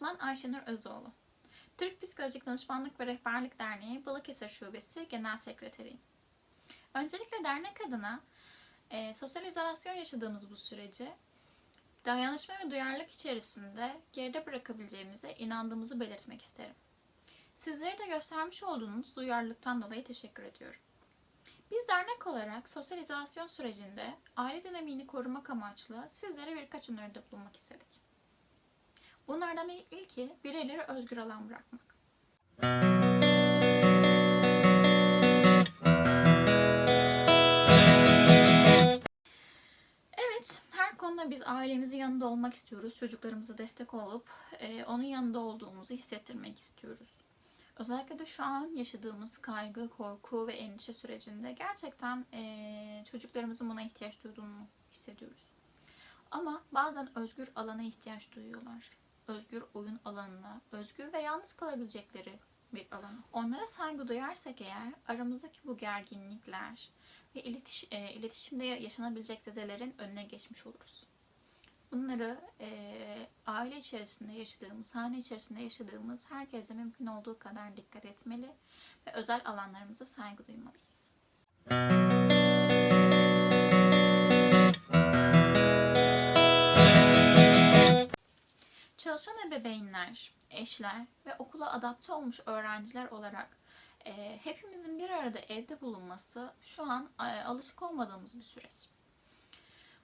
Danışman Ayşenur Özoğlu. Türk Psikolojik Danışmanlık ve Rehberlik Derneği Balıkesir Şubesi Genel Sekreteriyim. Öncelikle dernek adına e, sosyal izolasyon yaşadığımız bu süreci dayanışma ve duyarlılık içerisinde geride bırakabileceğimize inandığımızı belirtmek isterim. Sizlere de göstermiş olduğunuz duyarlılıktan dolayı teşekkür ediyorum. Biz dernek olarak sosyal izolasyon sürecinde aile dinamiğini korumak amaçlı sizlere birkaç öneride bulunmak istedik. Bunlardan ilki bireyleri özgür alan bırakmak. Evet, her konuda biz ailemizin yanında olmak istiyoruz. Çocuklarımıza destek olup e, onun yanında olduğumuzu hissettirmek istiyoruz. Özellikle de şu an yaşadığımız kaygı, korku ve endişe sürecinde gerçekten e, çocuklarımızın buna ihtiyaç duyduğunu hissediyoruz. Ama bazen özgür alana ihtiyaç duyuyorlar. Özgür oyun alanına, özgür ve yalnız kalabilecekleri bir alan. Onlara saygı duyarsak eğer aramızdaki bu gerginlikler ve iletiş, e, iletişimde yaşanabilecek zedelerin önüne geçmiş oluruz. Bunları e, aile içerisinde yaşadığımız, hane içerisinde yaşadığımız herkese mümkün olduğu kadar dikkat etmeli ve özel alanlarımıza saygı duymalıyız. Çalışan ebeveynler, eşler ve okula adapte olmuş öğrenciler olarak e, hepimizin bir arada evde bulunması şu an e, alışık olmadığımız bir süreç.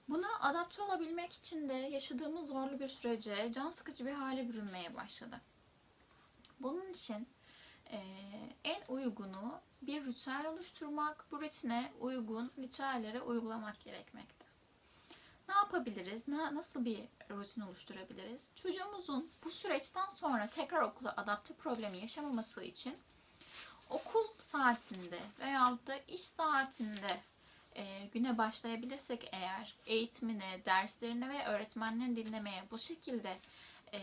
Buna adapte olabilmek için de yaşadığımız zorlu bir sürece can sıkıcı bir hale bürünmeye başladı. Bunun için e, en uygunu bir ritüel oluşturmak, bu rutine uygun ritüellere uygulamak gerekmekte. Ne yapabiliriz? Na- nasıl bir rutin oluşturabiliriz? Çocuğumuzun bu süreçten sonra tekrar okula adapte problemi yaşamaması için okul saatinde veyahut da iş saatinde e, güne başlayabilirsek eğer eğitimine, derslerine ve öğretmenlerini dinlemeye bu şekilde e,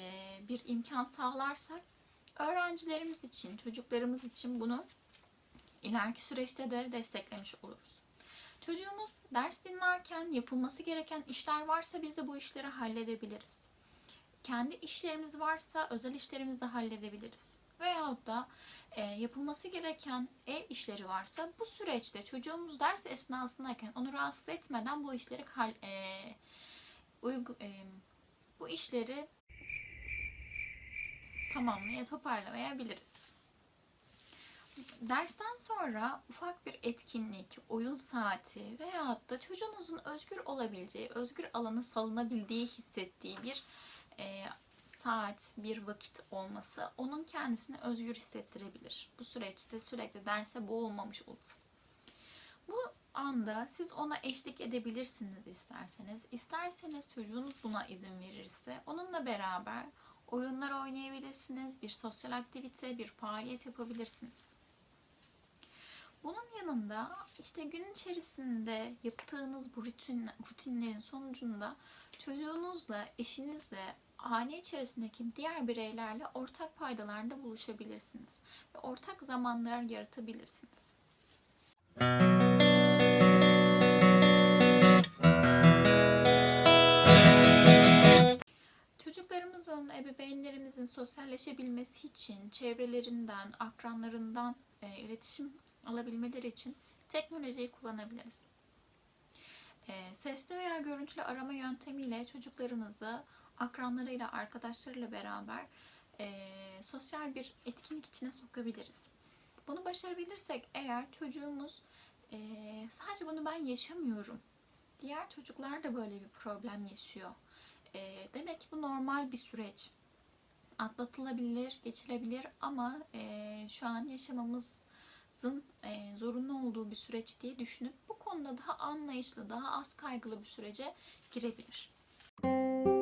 bir imkan sağlarsak öğrencilerimiz için, çocuklarımız için bunu ileriki süreçte de desteklemiş oluruz. Çocuğumuz ders dinlerken yapılması gereken işler varsa biz de bu işleri halledebiliriz. Kendi işlerimiz varsa özel işlerimizi de halledebiliriz. Veyahut da e, yapılması gereken ev işleri varsa bu süreçte çocuğumuz ders esnasındayken onu rahatsız etmeden bu işleri e, uygu, e, bu işleri tamamlaya toparlamayabiliriz. Dersten sonra ufak bir etkinlik, oyun saati veyahut da çocuğunuzun özgür olabileceği, özgür alana salınabildiği hissettiği bir e, saat, bir vakit olması onun kendisini özgür hissettirebilir. Bu süreçte sürekli derse boğulmamış olur. Bu anda siz ona eşlik edebilirsiniz isterseniz. İsterseniz çocuğunuz buna izin verirse onunla beraber oyunlar oynayabilirsiniz. Bir sosyal aktivite, bir faaliyet yapabilirsiniz. Bunun yanında işte gün içerisinde yaptığınız bu rutin, rutinlerin sonucunda çocuğunuzla, eşinizle, aile içerisindeki diğer bireylerle ortak paydalarda buluşabilirsiniz ve ortak zamanlar yaratabilirsiniz. Çocuklarımızın, ebeveynlerimizin sosyalleşebilmesi için çevrelerinden, akranlarından e, iletişim alabilmeleri için teknolojiyi kullanabiliriz. E, sesli veya görüntülü arama yöntemiyle çocuklarımızı akranlarıyla, arkadaşlarıyla beraber e, sosyal bir etkinlik içine sokabiliriz. Bunu başarabilirsek eğer çocuğumuz e, sadece bunu ben yaşamıyorum. Diğer çocuklar da böyle bir problem yaşıyor. E, demek ki bu normal bir süreç. Atlatılabilir, geçilebilir ama e, şu an herkesin e, zorunlu olduğu bir süreç diye düşünüp bu konuda daha anlayışlı, daha az kaygılı bir sürece girebilir. Müzik